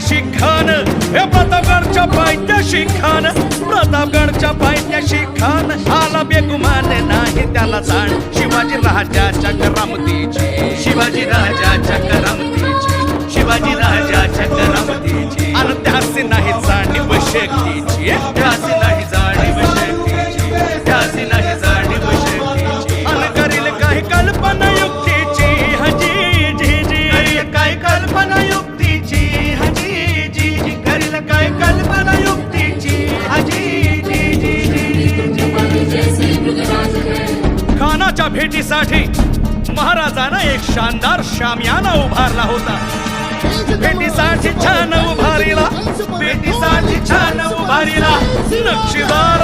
खान. हे प्रतापगडच्या पायथ्याशी खान. प्रतापगडच्या पायथ्याशी खान. आला बेगुमान नाही त्याला जाण. शिवाजी राजाच्या करामतीची. शिवाजी राजाच्या करामतीची. शिवाजी राजाच्या करामतीची. आणि त्याचे नाही जाणीव शक्तीची. त्याचे नाही खानाच्या भेटीसाठी महाराजानं एक शानदार शामियाना उभारला होता. भेटीसाठी छान उभारीला. भेटीसाठी छान उभारीला. नक्षीदार